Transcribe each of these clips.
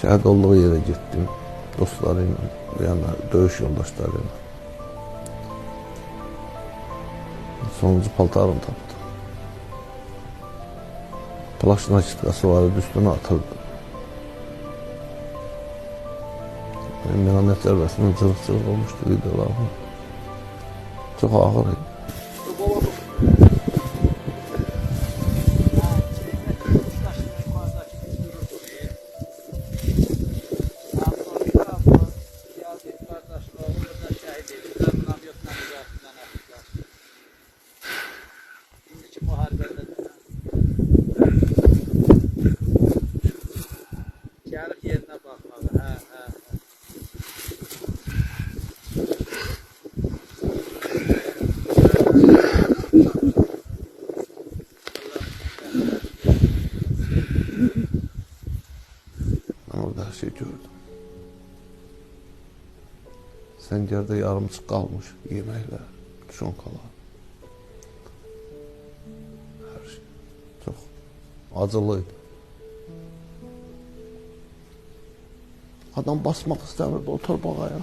Şəhid olduğu yerə getdim. Dostları ilə, yəni döyüş yoldaşları ilə. Sonuncu paltarını tapdım. Plaş nakitkası var idi, üstünə atırdı. Minamət zərbəsinin cırıq-cırıq olmuşdu videolarım. Çox ağır idi. Baxmalı. Hə, hə. Ben orada her şeyi gördüm. Səngərdə yarımçıq şey çox acılı. Adam basmak istemedi o torbaya.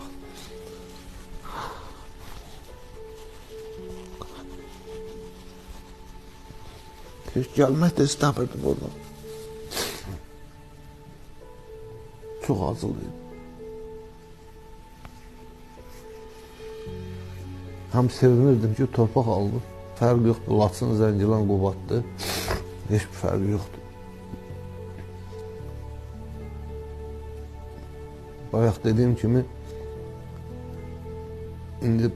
Hiç gelmek de istemedim ona. Çok hazırlıyım. Hem sevinirdim ki torpaq aldım. Fərq yoxdur, Laçın, Zəngilan, Qubatdır. Heç bir fərq. Bayaq dediyim kimi, indi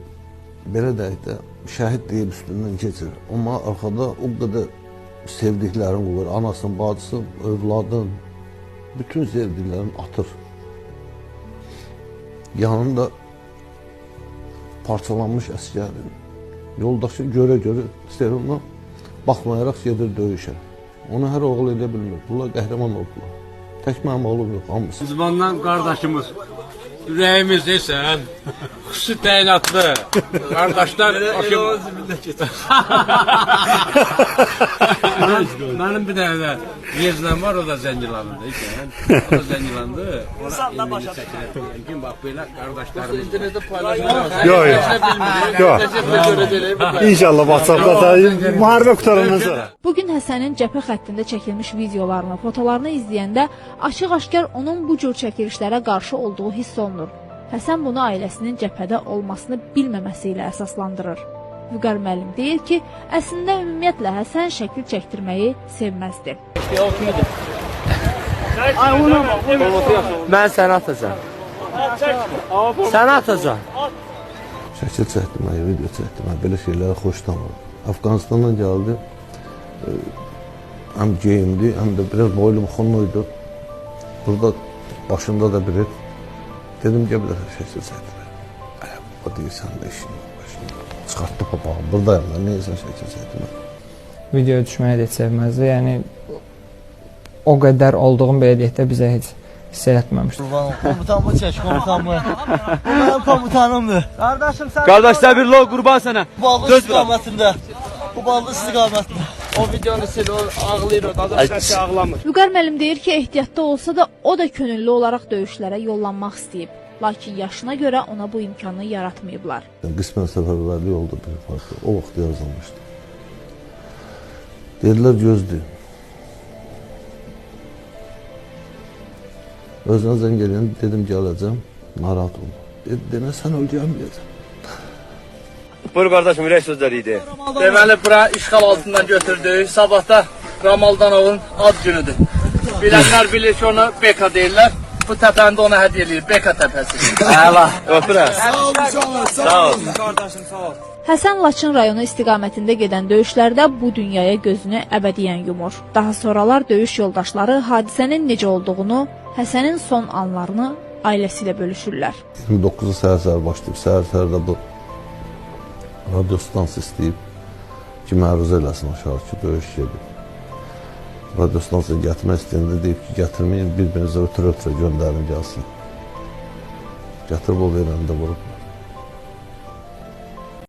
belə deyək də, şəhid deyib üstündən keçir. Amma arxada o qədər sevdiklərin olur. Anasın, bacısın, övladın, bütün sevdiklərini atır. Yanında parçalanmış əsgərin yoldaşı görə-görə istəyirəm baxmayaraq gedir döyüşə. Onu hər oğul edə bilmir. Bunlar qəhrəman oldular. Pekmem oğlum yok. Biz kardeşimiz. Yüreğimiz isen. Çok süt. Kardeşler. Benim bir tane yezlem var o da zencilandı. İşte. O da zencilandı. Ona elini çekilir. Bak böyle kardeşlerimiz. İnternette paylaşmak. Yok yok. İnşallah WhatsApp'da da müharibə qutarandan sonra. Bu gün Həsənin cəbhə xəttində çəkilmiş videolarını, fotolarını izləyəndə açıq-aşkar onun bu cür çəkilişlərə qarşı olduğu hiss olunur. Həsən bunu ailəsinin cəbhədə olmasını bilməməsi ilə əsaslandırır. Vüqar müəllim deyir ki, əslində ümumiyyətlə Həsən şəkil çəkdirməyi sevməzdi. Mən səni atacağam. Səni atacağam. Şəkil çəkdirmək, video çəkdirmək, belə şeylərə xoşlamıram. Afqanistandan gəldi. Həm geyimli, həm də biraz boylu buxunluydu. Burada başında da biri. Dedim gəl bir dəfə şəkil çəkdirək. Ay, o deyirsən də işin yox. başında. Çıxartdı papağı. Buradayım da, neyəsən şəkil çəkdirmək. videoya düşməyi də heç sevməzdi. Yəni o qədər olduğum belə deyək də bizə heç hiss etməmişdi. Komutanımı çək, komutanımı. Bu mənim komutanımdır. Qardaşım sən Qardaşlar bir lo qurban sənə. bu ballı istiqamətində. Bu ballı istiqamətində. O videonu sil, o ağlayır o. Qardaşlar ağlamır. Vüqar müəllim deyir ki, ehtiyatda olsa da o da könüllü olaraq döyüşlərə yollanmaq istəyib. Lakin yaşına görə ona bu imkanı yaratmayıblar. Qismən səfərbərlik oldu bir farklı. O vaxt yazılmışdı. Dedilər gözlü. Özünə zəng eləyən dedim gələcəm, narahat olma. Dedi, demə sən öldürməyəcəm. Buyur kardeşim ürək sözləri idi. Deməli bura işğal altından götürdük. Sabahda Ramaldanovun ad günüdür. Bilənlər bilir ki, onu Beka deyirlər. Bu təpəni də ona hədiyyə eləyir. Beka təpəsi. Əla. Öpürəm. Sağ ol. Həsən Laçın rayonu istiqamətində gedən döyüşlərdə bu dünyaya gözünü əbədiyyən yumur. Daha sonralar döyüş yoldaşları hadisənin necə olduğunu, Həsənin son anlarını ailəsi ilə bölüşürlər. 29-u səhər-səhər başlayıb, səhər-səhər də bu radio stansiya istəyib ki, məruzə eləsin aşağı ki, döyüş gedir. Radio stansiya gətirmək istəyəndə deyib ki, gətirməyin, bir-birinizə ötürə-ötürə göndərin gəlsin. Gətirib o verəndə vurub.